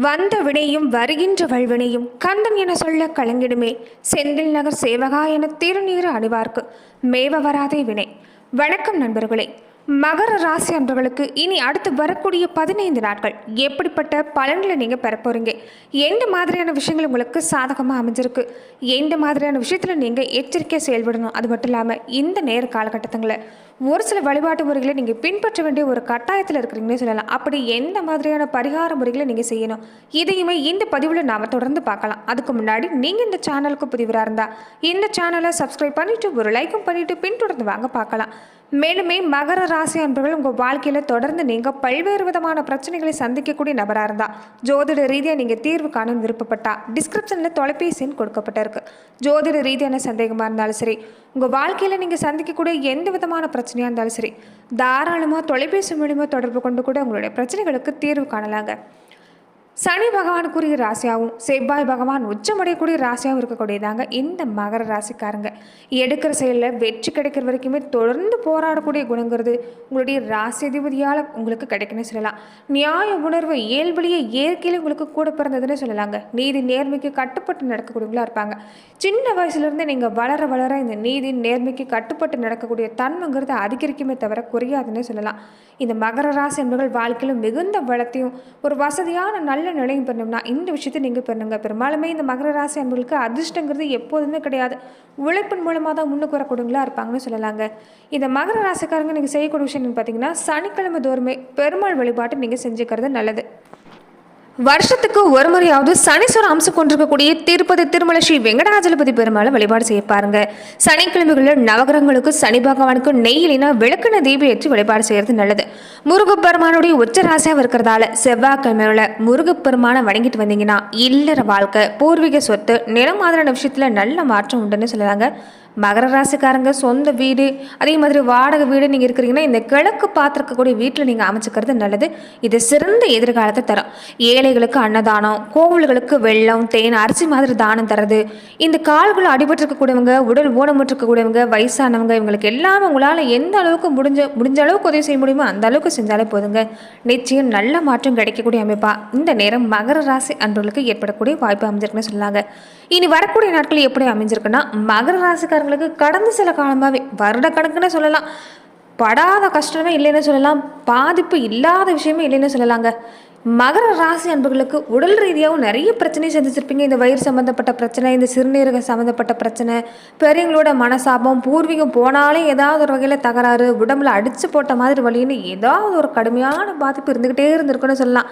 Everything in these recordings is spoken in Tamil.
வந்த வினையும் வருகின்ற வல்வினையும் கந்தன் என சொல்ல கலங்கிடுமே. செந்தில் நகர் சேவகா என திருநீறு அணிவார்க்கு. மேவ வராதே வினை. வணக்கம் நண்பர்களே. மகர ராசி அன்பர்களுக்கு இனி அடுத்து வரக்கூடிய பதினைந்து நாட்கள் எப்படிப்பட்ட பலன்களை நீங்கள் பெற போகிறீங்க எந்த மாதிரியான விஷயங்கள் உங்களுக்கு சாதகமாக அமைஞ்சிருக்கு? எந்த மாதிரியான விஷயத்தில் நீங்கள் எச்சரிக்கையாக செயல்படணும்? அது மட்டும் இல்லாமல் இந்த நேர காலகட்டத்தில் ஒரு சில வழிபாட்டு முறைகளை நீங்கள் பின்பற்ற வேண்டிய ஒரு கட்டாயத்தில் இருக்கிறீங்கன்னு சொல்லலாம். அப்படி எந்த மாதிரியான பரிகார முறைகளை நீங்கள் செய்யணும்? இதையுமே இந்த பதிவில் நாம் தொடர்ந்து பார்க்கலாம். அதுக்கு முன்னாடி நீங்கள் இந்த சேனலுக்கு புதிவராக இருந்தால் இந்த சேனலை சப்ஸ்கிரைப் பண்ணிவிட்டு ஒரு லைக்கும் பண்ணிவிட்டு பின்தொடர்ந்து வாங்க பார்க்கலாம். மேலுமே மகர ராசி அன்பர்கள் உங்கள் வாழ்க்கையில் தொடர்ந்து நீங்கள் பல்வேறு விதமான பிரச்சனைகளை சந்திக்கக்கூடிய நபராக இருந்தால் ஜோதிட ரீதியாக நீங்கள் தீர்வு காணும் விருப்பப்பட்டா டிஸ்கிரிப்ஷனில் தொலைபேசின்னு கொடுக்கப்பட்டிருக்கு. ஜோதிட ரீதியான சந்தேகமாக இருந்தாலும் சரி உங்கள் வாழ்க்கையில் நீங்கள் சந்திக்கக்கூடிய எந்த விதமான பிரச்சனையாக இருந்தாலும் சரி தாராளமாக தொலைபேசி மூலிமா தொடர்பு கொண்டு கூட உங்களுடைய பிரச்சனைகளுக்கு தீர்வு காணலாங்க. சனி பகவானுக்குரிய ராசியாகவும் செவ்வாய் பகவான் உச்சமடையக்கூடிய ராசியாகவும் இருக்கக்கூடியதாங்க இந்த மகர ராசிக்காரங்க. எடுக்கிற செயலில் வெற்றி கிடைக்கிற வரைக்குமே தொடர்ந்து போராடக்கூடிய குணங்கிறது உங்களுடைய ராசி அதிபதியால் உங்களுக்கு கிடைக்குன்னு சொல்லலாம். நியாய உணர்வு இயல்புலேயே இயற்கையில் உங்களுக்கு கூட பிறந்ததுன்னு சொல்லலாங்க. நீதி நேர்மைக்கு கட்டுப்பட்டு நடக்கக்கூடியவங்களா இருப்பாங்க. சின்ன வயசுலேருந்து நீங்கள் வளர வளர இந்த நீதி நேர்மைக்கு கட்டுப்பட்டு நடக்கக்கூடிய தன்மைங்கிறது அதிகரிக்குமே தவிர குறையாதுன்னு சொல்லலாம். இந்த மகர ராசி என்பவர்கள் வாழ்க்கையில் மிகுந்த வளத்தையும் ஒரு வசதியான நல்ல நிலையும் பெறணும்னா இந்த விஷயத்தை நீங்கள் பெறணுங்க. பெரும்பாலுமே இந்த மகர ராசி அன்பர்களுக்கு அதிர்ஷ்டங்கிறது எப்போதுமே கிடையாது. உழைப்பின் மூலமாக தான் முன்னுக்கு வரக்கூடியவங்களா இருப்பாங்கன்னு சொல்லலாங்க. இந்த மகர ராசிக்காரங்க நீங்கள் செய்யக்கூடிய விஷயம் பார்த்தீங்கன்னா சனிக்கிழமை தோறுமே பெருமாள் வழிபாட்டு நீங்கள் செஞ்சுக்கிறது நல்லது. வருஷத்துக்கு ஒரு முறையாவது சனீஸ்வர அம்சம் கொண்டிருக்கக்கூடிய திருப்பதி திருமலை ஸ்ரீ வெங்கடாஜலபதி பெருமாளை வழிபாடு செய்ய பாருங்க. சனிக்கிழமைகளில் நவகிரகங்களுக்கு சனி பகவானுக்கு நெய்யிலினா விளக்குன தீபம் ஏற்றி வழிபாடு செய்யறது நல்லது. முருகப்பெருமானுடைய உச்ச ராசியாக இருக்கிறதால செவ்வாய்க்கிழமையில முருகப்பெருமானை வணங்கிட்டு வந்தீங்கன்னா இல்லற வாழ்க்கை பூர்வீக சொத்து நிலம் மாதிரியான விஷயத்துல நல்ல மாற்றம் உண்டுன்னு சொல்லுறாங்க. மகர ராசிக்காரங்க சொந்த வீடு அதே மாதிரி வாடகை வீடு நீங்கள் இருக்கிறீங்கன்னா இந்த கிழக்கு பார்த்துருக்கக்கூடிய வீட்டில் நீங்கள் அமைச்சுக்கிறது நல்லது. இது சிறந்த எதிர்காலத்தை தரும். ஏழைகளுக்கு அன்னதானம் கோவில்களுக்கு வெள்ளம் தேன் அரிசி மாதிரி தானம் தரது. இந்த கால்கள் அடிபட்டிருக்கக்கூடியவங்க உடல் ஊனமுற்றிருக்கக்கூடியவங்க வயசானவங்க இவங்களுக்கு எல்லாமே உங்களால் எந்த அளவுக்கு முடிஞ்ச முடிஞ்ச அளவுக்கு உதவி செய்ய முடியுமோ அந்த அளவுக்கு செஞ்சாலே போதுங்க. நிச்சயம் நல்ல மாற்றம் கிடைக்கக்கூடிய அமைப்பாக இந்த நேரம் மகர ராசி அன்பர்களுக்கு ஏற்படக்கூடிய வாய்ப்பு அமைஞ்சிருக்குன்னு சொல்லாங்க இனி வரக்கூடிய நாட்கள் எப்படி அமைஞ்சிருக்குன்னா மகர ராசிக்காரங்களுக்கு கடந்த சில காலமாகவே வருடக்கணக்குன்னு சொல்லலாம். படாத கஷ்டமே இல்லைன்னு சொல்லலாம். பாதிப்பு இல்லாத விஷயமே இல்லைன்னு சொல்லலாங்க. மகர ராசி அன்பர்களுக்கு உடல் ரீதியாகவும் நிறைய பிரச்சனையை சந்திச்சிருப்பீங்க. இந்த வயிறு சம்மந்தப்பட்ட பிரச்சனை இந்த சிறுநீரக சம்மந்தப்பட்ட பிரச்சனை பெரியவங்களோட மனசாபம் பூர்வீகம் போனாலே ஏதாவது ஒரு வகையில் தகராறு உடம்புல அடித்து போட்ட மாதிரி வழின்னு ஏதாவது ஒரு கடுமையான பாதிப்பு இருந்துக்கிட்டே இருந்திருக்குன்னு சொல்லலாம்.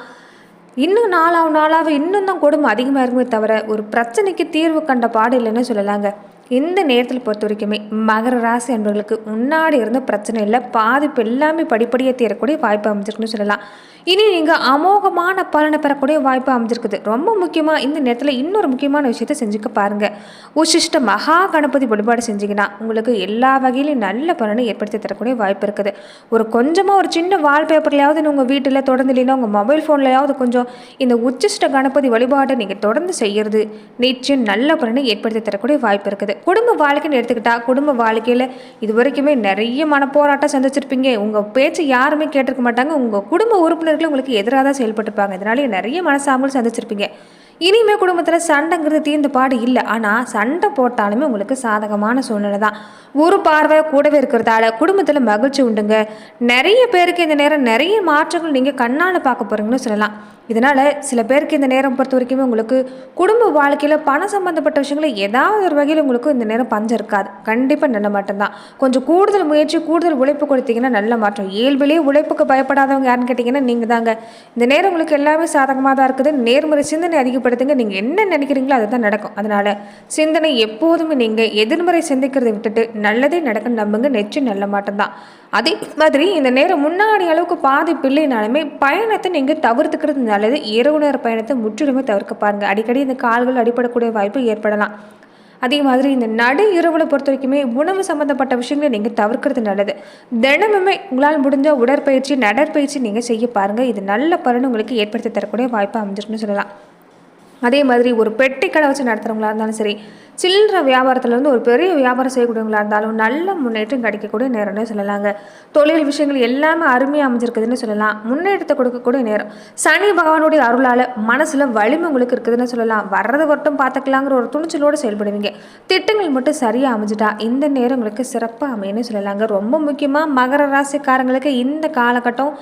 இன்னும் நாளாக நாளாக இன்னும் தான் கொடுமை அதிகமாக இருக்குமே தவிர ஒரு பிரச்சனைக்கு தீர்வு கண்ட பாடு இல்லைன்னு சொல்லலாங்க. இந்த நேரத்தில் பொறுத்த வரைக்குமே மகர ராசி அன்பர்களுக்கு முன்னாடி இருந்த பிரச்சனை இல்லை பாதிப்பு எல்லாமே படிப்படியாக தீரக்கூடிய வாய்ப்பு அமைஞ்சிருக்குன்னு சொல்லலாம். இனி நீங்கள் அமோகமான பலனை பெறக்கூடிய வாய்ப்பு அமைஞ்சிருக்குது. ரொம்ப முக்கியமாக இந்த நேரத்தில் இன்னொரு முக்கியமான விஷயத்தை செஞ்சுக்க பாருங்கள் உசிஷ்ட மகா கணபதி வழிபாடு செஞ்சிங்கன்னா உங்களுக்கு எல்லா வகையிலையும் நல்ல பலனை ஏற்படுத்தி தரக்கூடிய வாய்ப்பு இருக்குது. ஒரு கொஞ்சமாக ஒரு சின்ன வால்பேப்பர்லையாவது உங்கள் வீட்டில் தொடர்ந்து இல்லைன்னா உங்கள் மொபைல் ஃபோன்லையாவது கொஞ்சம் இந்த உச்சிஷ்ட கணபதி வழிபாட்டை நீங்கள் தொடர்ந்து செய்கிறது நிச்சயம் நல்ல பலனை ஏற்படுத்தி தரக்கூடிய வாய்ப்பு இருக்குது. குடும்ப வாழ்க்கைன்னு எடுத்துக்கிட்டா குடும்ப வாழ்க்கையில் இது வரைக்குமே நிறைய மனப்போராட்டம் சந்திச்சிருப்பீங்க. உங்கள் பேச்சு யாருமே கேட்டிருக்க மாட்டாங்க. உங்கள் குடும்ப உறுப்பினர்கள் உங்களுக்கு எதிராக தான் செயல்பட்டுருப்பாங்க இதனாலே நிறைய மனசாமல் சந்திச்சிருப்பீங்க. இனிமே குடும்பத்தில் சண்டைங்கிறது தீர்ந்த பாடு இல்லை. ஆனால் சண்டை போட்டாலுமே உங்களுக்கு சாதகமான சூழ்நிலை தான். ஒரு பார்வை கூடவே இருக்கிறதால குடும்பத்தில் மகிழ்ச்சி உண்டுங்க. நிறைய பேருக்கு இந்த நேரம் நிறைய மாற்றங்கள் நீங்கள் கண்ணால் பார்க்க போகிறீங்கன்னு சொல்லலாம். இதனால் சில பேருக்கு இந்த நேரம் பொறுத்த வரைக்குமே உங்களுக்கு குடும்ப வாழ்க்கையில் பணம் சம்மந்தப்பட்ட விஷயங்களை ஏதாவது ஒரு வகையில் உங்களுக்கு இந்த நேரம் பஞ்சம் இருக்காது. கண்டிப்பாக நல்ல மாற்றம் தான். கொஞ்சம் கூடுதல் முயற்சி கூடுதல் உழைப்பு கொடுத்தீங்கன்னா நல்ல மாற்றம். இயல்பிலே உழைப்புக்கு பயப்படாதவங்க யாருன்னு கேட்டிங்கன்னா நீங்கள் தாங்க இந்த நேரம் உங்களுக்கு எல்லாமே சாதகமாக தான் இருக்குது. நேர்மறை சிந்தனை அதிகப்படுத்துங்க நீங்கள் என்ன நினைக்கிறீங்களோ அதுதான் நடக்கும். அதனால் சிந்தனை எப்போதுமே நீங்கள் எதிர்மறை சிந்திக்கிறதை விட்டுட்டு நல்லதே நடக்கும் நம்புங்க. நிச்சயம் நல்ல மாற்றம் தான். அதே மாதிரி இந்த நேரம் முன்னாடி அளவுக்கு பாதிப்பு இல்லைனாலுமே பயணத்தை நீங்கள் தவிர்த்துக்கிறது நல்லது. இரவு நேர பயணத்தை முற்றிலுமே தவிர்க்க பாருங்கள் அடிக்கடி இந்த கால்கள் அடிபடக்கூடிய வாய்ப்பு ஏற்படலாம். அதே மாதிரி இந்த நடு இரவில் பொறுத்த வரைக்குமே உணவு சம்மந்தப்பட்ட விஷயங்களை நீங்கள் தவிர்க்கிறது நல்லது. தினமுமே உங்களால் முடிஞ்ச உடற்பயிற்சி நடற்பயிற்சி நீங்கள் செய்ய பாருங்கள் இது நல்ல பலன் உங்களுக்கு ஏற்படுத்தி தரக்கூடிய வாய்ப்பு அமைஞ்சிருக்குன்னு சொல்லலாம். அதே மாதிரி ஒரு பெட்டி கடை வச்சு நடத்துகிறவங்களா இருந்தாலும் சரி சில்லற வியாபாரத்துலேருந்து ஒரு பெரிய வியாபாரம் செய்யக்கூடியவங்களா இருந்தாலும் நல்ல முன்னேற்றம் கிடைக்கக்கூடிய நேரம்னு சொல்லலாங்க. தொழில் விஷயங்கள் எல்லாமே அருமையாக அமைஞ்சிருக்குதுன்னு சொல்லலாம். முன்னேற்றத்தை கொடுக்கக்கூடிய நேரம். சனி பகவானுடைய அருளால் மனசில் வலிமை உங்களுக்கு இருக்குதுன்னு சொல்லலாம். வர்றது மட்டும் பார்த்துக்கலாங்கிற ஒரு துணிச்சலோடு செயல்படுவீங்க. திட்டங்கள் மட்டும் சரியாக அமைஞ்சிட்டா இந்த நேரம் உங்களுக்கு சிறப்பாக அமையன்னு சொல்லலாங்க. ரொம்ப முக்கியமாக மகர ராசிக்காரங்களுக்கு இந்த காலகட்டம்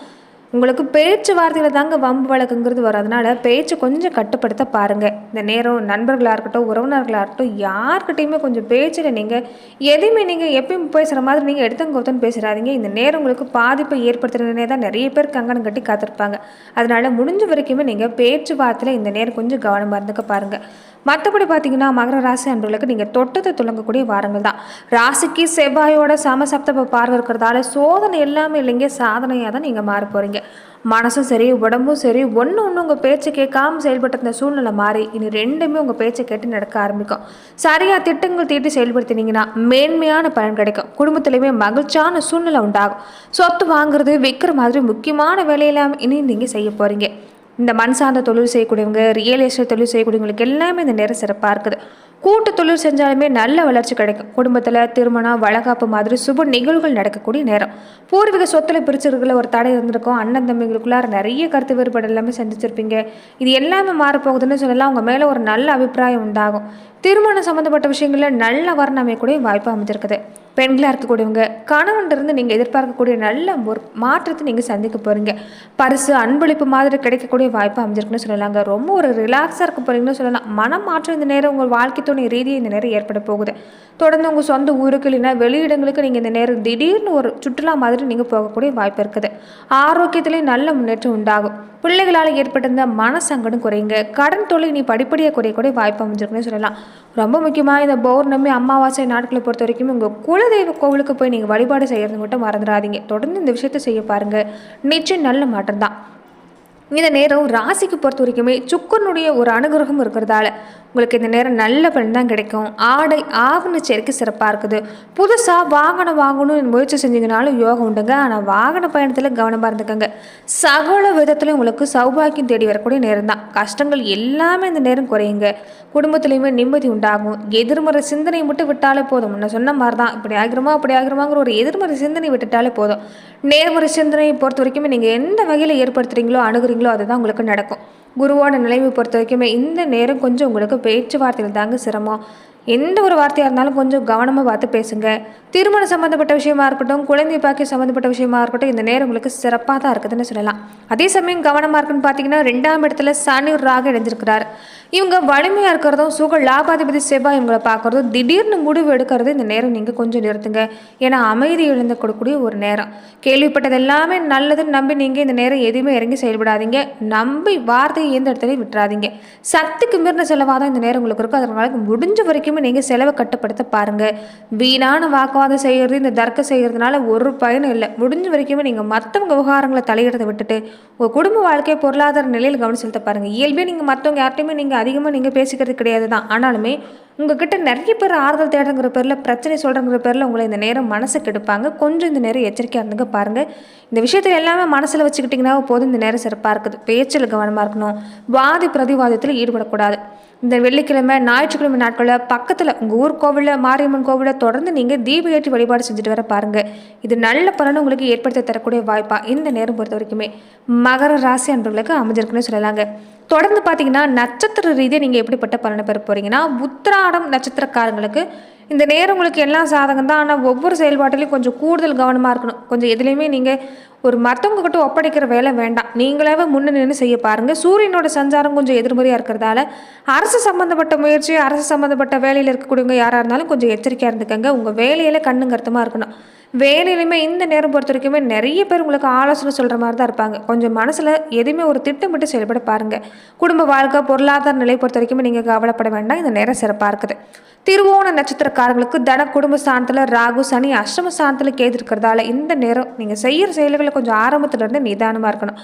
உங்களுக்கு பேச்சுவார்த்தையில் தாங்க வம்பு வழக்குங்கிறது வரும். அதனால் பேச்சு கொஞ்சம் கட்டுப்படுத்த பாருங்கள் இந்த நேரம் நண்பர்களாக இருக்கட்டும் உறவினர்களாக இருக்கட்டும் யார்கிட்டையுமே கொஞ்சம் பேச்சில் நீங்கள் எதையுமே நீங்கள் எப்பயும் பேசுகிற மாதிரி நீங்கள் எடுத்தங்க ஒருத்தன் பேசுகிறாதீங்க இந்த நேரம் உங்களுக்கு பாதிப்பை ஏற்படுத்துறதுனே தான் நிறைய பேர் கங்கணம் கட்டி காத்திருப்பாங்க. அதனால் முடிஞ்ச வரைக்குமே நீங்கள் பேச்சுவார்த்தையில் இந்த நேரம் கொஞ்சம் கவனமாக இருந்துக்க பாருங்கள் மற்றபடி பார்த்தீங்கன்னா மகர ராசி அன்பர்களுக்கு நீங்கள் தொட்டத்தை துளங்கக்கூடிய வாரங்கள் தான். ராசிக்கு செவ்வாயோட சமசப்தப பார்வை இருக்கிறதால சோதனை எல்லாமே இல்லைங்க. சாதனையாக தான் நீங்கள் மாற போகிறீங்க மனசும் சரி உடம்பும் சரி ஒன்று ஒன்று உங்கள் பேச்சை கேட்காம செயல்பட்ட இந்த சூழ்நிலை மாறி இனி ரெண்டுமே உங்கள் பேச்சை கேட்டு நடக்க ஆரம்பிக்கும். சரியாக திட்டங்கள் தீட்டி செயல்படுத்தினீங்கன்னா மேன்மையான பலன் கிடைக்கும். குடும்பத்துலேயுமே மகிழ்ச்சியான சூழ்நிலை உண்டாகும். சொத்து வாங்குறது விற்கிற மாதிரி முக்கியமான வேலையெல்லாம் இனி நீங்கள் செய்ய போகிறீங்க இந்த மண் சார்ந்த தொழில் செய்யக்கூடியவங்க ரியல் எஸ்டேட் தொழில் செய்யக்கூடியவங்களுக்கு எல்லாமே இந்த நேரம் சிறப்பாக இருக்குது. கூட்டு தொழில் செஞ்சாலுமே நல்ல வளர்ச்சி கிடைக்கும். குடும்பத்தில் திருமணம் வளகாப்பு மாதிரி சுப நிகழ்வுகள் நடக்கக்கூடிய நேரம். பூர்வீக சொத்துல பிரிச்சிருக்கல ஒரு தடை இருந்திருக்கும் அண்ணன் தம்பிகளுக்குள்ளார நிறைய கருத்து வேறுபாடு எல்லாமே சந்திச்சிருப்பீங்க. இது எல்லாமே மாறப்போகுதுன்னு சொல்லலாம். உங்கள் மேலே ஒரு நல்ல அபிப்பிராயம் உண்டாகும். திருமணம் சம்மந்தப்பட்ட விஷயங்களில் நல்ல வரணம் அமையக்கூடிய வாய்ப்பு அமைஞ்சிருக்குது. பெண்களாக இருக்கக்கூடியவங்க கணவன்கிட்ட நீங்கள் எதிர்பார்க்கக்கூடிய நல்ல ஒரு மாற்றத்தை நீங்கள் சந்திக்க போகிறீங்க பரிசு அன்பளிப்பு மாதிரி கிடைக்கக்கூடிய வாய்ப்பு அமைஞ்சிருக்குன்னு சொல்லலாங்க. ரொம்ப ஒரு ரிலாக்ஸாக இருக்க போகிறீங்கன்னு சொல்லலாம். மனம் மாற்றம் இந்த நேரம் உங்கள் வாழ்க்கை துணை ரீதியாக இந்த நேரம் ஏற்பட போகுது. தொடர்ந்து உங்கள் சொந்த ஊருக்கு இல்லைன்னா வெளியிடங்களுக்கு நீங்கள் இந்த நேரம் திடீர்னு ஒரு சுற்றுலா மாதிரி நீங்கள் போகக்கூடிய வாய்ப்பு இருக்குது. ஆரோக்கியத்துலேயும் நல்ல முன்னேற்றம் உண்டாகும். பிள்ளைகளால் ஏற்பட்டிருந்த மனசங்கடம் குறையுங்க. கடன் தொழில் நீ படிப்படியாக குறையக்கூடிய வாய்ப்பு அமைஞ்சிருக்குன்னு சொல்லலாம். ரொம்ப முக்கியமாக இந்த பௌர்ணமி அமாவாசை நாட்களை பொறுத்த வரைக்கும் உங்கள் குலதெய்வ கோவிலுக்கு போய் நீங்கள் வழிபாடு செய்கிறது மட்டும் மறந்துடாதீங்க. தொடர்ந்து இந்த விஷயத்தை செய்ய பாருங்கள் நிச்சயம் நல்ல மாற்றம் தான் இந்த நேரம் ராசிக்கு பொறுத்த வரைக்குமே சுக்கரனுடைய ஒரு அனுகிரகம் இருக்கிறதால உங்களுக்கு இந்த நேரம் நல்ல பலன் தான் கிடைக்கும். ஆடை ஆவண சேர்க்கை சிறப்பாக இருக்குது. புதுசாக வாகனம் வாங்கணும்னு முயற்சி செஞ்சீங்கனாலும் யோகம் உண்டுங்க. ஆனால் வாகன பயணத்தில் கவனமாக இருந்துக்கோங்க. சகல விதத்துலையும் உங்களுக்கு சௌபாக்கியம் தேடி வரக்கூடிய நேரம் தான். கஷ்டங்கள் எல்லாமே இந்த நேரம் குறையுங்க. குடும்பத்துலேயுமே நிம்மதி உண்டாகும். எதிர்மறை சிந்தனை மட்டும் விட்டாலே போதும். முன்ன சொன்ன மாதிரி தான் இப்படி ஆகிறோமா அப்படி ஆகிறோமாங்கிற ஒரு எதிர்மறை சிந்தனை விட்டுட்டாலே போதும். நேர்மறை சிந்தனையை பொறுத்த வரைக்குமே நீங்கள் எந்த வகையில் ஏற்படுத்துகிறீங்களோ அணுகுறீங்களோ அதுதான் உங்களுக்கு நடக்கும். குருவோட நிலைமை பொறுத்த வரைக்குமே இந்த நேரம் கொஞ்சம் உங்களுக்கு பேச்சுவார்த்தையில் தாங்க சிரமம். எந்த ஒரு வார்த்தையாக இருந்தாலும் கொஞ்சம் கவனமாக பார்த்து பேசுங்க. திருமணம் சம்மந்தப்பட்ட விஷயமா இருக்கட்டும் குழந்தை பாக்கியம் சம்மந்தப்பட்ட விஷயமா இருக்கட்டும் இந்த நேரம் உங்களுக்கு சிறப்பாக தான் இருக்குதுன்னு சொல்லலாம். அதே சமயம் கவனமாக இருக்குன்னு பார்த்தீங்கன்னா ரெண்டாம் இடத்துல சனி ராக இணைஞ்சிருக்கிறார். இவங்க வலிமையாக இருக்கிறதும் சுக லாபாதிபதி செவ்வாய் இவங்களை பார்க்குறதும் திடீர்னு முடிவு எடுக்கிறது இந்த நேரம் நீங்கள் கொஞ்சம் நிறுத்துங்க. ஏன்னா அமைதி இழந்து கொடுக்கக்கூடிய ஒரு நேரம். கேள்விப்பட்டது எல்லாமே நல்லதுன்னு நம்பி நீங்கள் இந்த நேரம் எதுவுமே இறங்கி செயல்படாதீங்க. நம்பி வார்த்தையை எந்த இடத்துலையும் விட்டுறாதீங்க. சக்திக்கு மீறின செலவாக தான் இந்த நேரம் உங்களுக்கு இருக்கும். அதனால முடிஞ்ச வரைக்குமே நீங்கள் செலவை கட்டுப்படுத்த பாருங்கள் வீணான வாக்குவாதம் செய்கிறது இந்த தர்க்கம் செய்கிறதுனால ஒரு பயனும் இல்லை. முடிஞ்ச வரைக்குமே நீங்கள் மற்றவங்க விவகாரங்களை தலையிடத்தை விட்டுட்டு உங்கள் குடும்ப வாழ்க்கை பொருளாதார நிலையில் கவனம் செலுத்த பாருங்கள் இயல்பே நீங்கள் மற்றவங்க யார்ட்டையுமே நீங்கள் அதிகமாக நீங்கள் பேசிக்கிறது கிடையாது தான் ஆனாலுமே உங்ககிட்ட நிறைய பேர் ஆறுதல் தேடுங்கிற பேரில் பிரச்சனை சொல்கிறங்கிற பேரில் உங்களை இந்த நேரம் மனசு கெடுப்பாங்க. கொஞ்சம் இந்த நேரம் எச்சரிக்கையாக இருந்துங்க பாருங்கள் இந்த விஷயத்தில் எல்லாமே மனசில் வச்சுக்கிட்டிங்கன்னா போதும். இந்த நேரம் சிறப்பாக இருக்குது. பேச்சில் கவனமாக இருக்கணும். வாதி பிரதிவாதத்தில் ஈடுபடக்கூடாது. இந்த வெள்ளிக்கிழமை ஞாயிற்றுக்கிழமை நாட்களில் பக்கத்தில் உங்கள் ஊர் கோவிலில் மாரியம்மன் கோவிலில் தொடர்ந்து நீங்கள் தீப ஏற்றி வழிபாடு செஞ்சுட்டு வர பாருங்கள் இது நல்ல பலனை உங்களுக்கு ஏற்படுத்தி தரக்கூடிய வாய்ப்பாக இந்த நேரம் பொறுத்த வரைக்குமே. மகர ராசி அன்பர்களுக்கு அமைஞ்சிருக்குன்னு சொல்லலாங்க. தொடர்ந்து பார்த்தீங்கன்னா நட்சத்திர ரீதியாக நீங்கள் எப்படிப்பட்ட பலனை பெற போகிறீங்கன்னா உத்திராடம் நட்சத்திரக்காரங்களுக்கு இந்த நேரம் உங்களுக்கு எல்லாம் சாதகம் தான் ஆனால் ஒவ்வொரு செயல்பாட்டிலையும் கொஞ்சம் கூடுதல் கவனமாக இருக்கணும். கொஞ்சம் எதுலேயுமே நீங்கள் ஒரு மற்றவங்க கிட்ட ஒப்படைக்கிற வேலை வேண்டாம். நீங்களாவே முன்ன நின்று செய்ய பாருங்கள் சூரியனோட சஞ்சாரம் கொஞ்சம் எதிர்மறையாக இருக்கிறதால அரசு சம்மந்தப்பட்ட முயற்சி அரசு சம்மந்தப்பட்ட வேலையில் இருக்கக்கூடியவங்க யாராக இருந்தாலும் கொஞ்சம் எச்சரிக்கையாக இருந்துக்கங்க. உங்கள் வேலையில் கண்ணும் கருத்துமாக இருக்கணும். வேலையிலுமே இந்த நேரம் பொறுத்த வரைக்குமே நிறைய பேர் உங்களுக்கு ஆலோசனை சொல்கிற மாதிரி தான் இருப்பாங்க. கொஞ்சம் மனசில் எதுவுமே ஒரு திட்டமிட்டு செயல்பட பாருங்கள் குடும்ப வாழ்க்கை பொருளாதார நிலை பொறுத்த வரைக்குமே நீங்கள் கவலைப்பட வேண்டாம். இந்த நேரம் சிறப்பாக இருக்குது. திருவோண நட்சத்திரக்காரங்களுக்கு தன குடும்ப ஸ்தானத்தில் ராகு சனி அஷ்டம ஸ்தானத்தில் கேது இருக்கிறதால இந்த நேரம் நீங்கள் செய்கிற செயல்களை கொஞ்சம் ஆரம்பத்துலேருந்து நிதானமாக இருக்கணும்.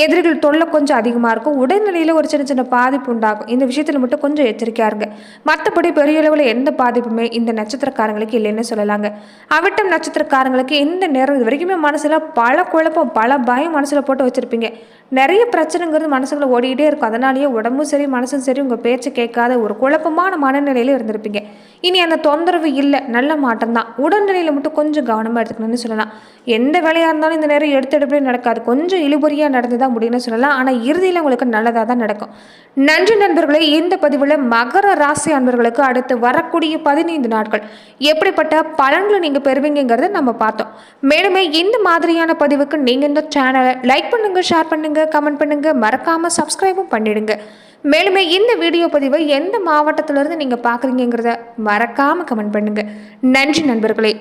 எதிரிகள் தொல்லை கொஞ்சம் அதிகமாக இருக்கும். உடல்நிலையில் ஒரு சின்ன சின்ன பாதிப்பு உண்டாகும். இந்த விஷயத்தில் மட்டும் கொஞ்சம் எச்சரிக்கையாக இருங்க. மற்றபடி பெரிய அளவில் எந்த பாதிப்புமே இந்த நட்சத்திரக்காரங்களுக்கு இல்லைன்னு சொல்லலாங்க. அவிட்டம் நட்சத்திரக்காரங்களுக்கு இந்த நேரம் இது வரைக்குமே மனசில் பல குழப்பம் பல பயம் மனசில் போட்டு வச்சுருப்பீங்க. நிறைய பிரச்சனைங்கிறது மனசுக்குள்ள ஓடிக்கிட்டே இருக்கும். அதனாலேயே உடம்பும் சரி மனசும் சரி உங்கள் பேச்சு கேட்காத ஒரு குழப்பமான மனநிலையில் இருந்திருப்பீங்க. இனி அந்த தொந்தரவு இல்லை நல்ல மாற்றம் தான். உடல்நிலையில் மட்டும் கொஞ்சம் கவனமாக எடுத்துக்கணும்னு சொல்லலாம். எந்த வேலையாக இருந்தாலும் இந்த நேரம் எடுத்து எடுப்பே நடக்காது. கொஞ்சம் இழுபறியாக நடந்தது தான் முடியும்னு சொல்லலாம். ஆனால் இறுதியில் உங்களுக்கு நல்லதாக தான் நடக்கும். நன்றி நண்பர்களே இந்த பதிவில் மகர ராசி அன்பர்களுக்கு அடுத்து வரக்கூடிய பதினைந்து நாட்கள் எப்படிப்பட்ட பலன்களை நீங்கள் பெறுவீங்கிறத நம்ம பார்த்தோம். மேலுமே இந்த மாதிரியான பதிவுக்கு நீங்கள் இந்த சேனலை லைக் பண்ணுங்கள் ஷேர் பண்ணுங்கள் கமெண்ட் பண்ணுங்கள் மறக்காமல் சப்ஸ்கிரைபும் பண்ணிடுங்க. மேலுமே இந்த வீடியோ பதிவை எந்த மாவட்டத்திலிருந்து நீங்கள் பார்க்குறீங்கிறத மறக்காமல் கமெண்ட் பண்ணுங்கள் நன்றி நண்பர்களே.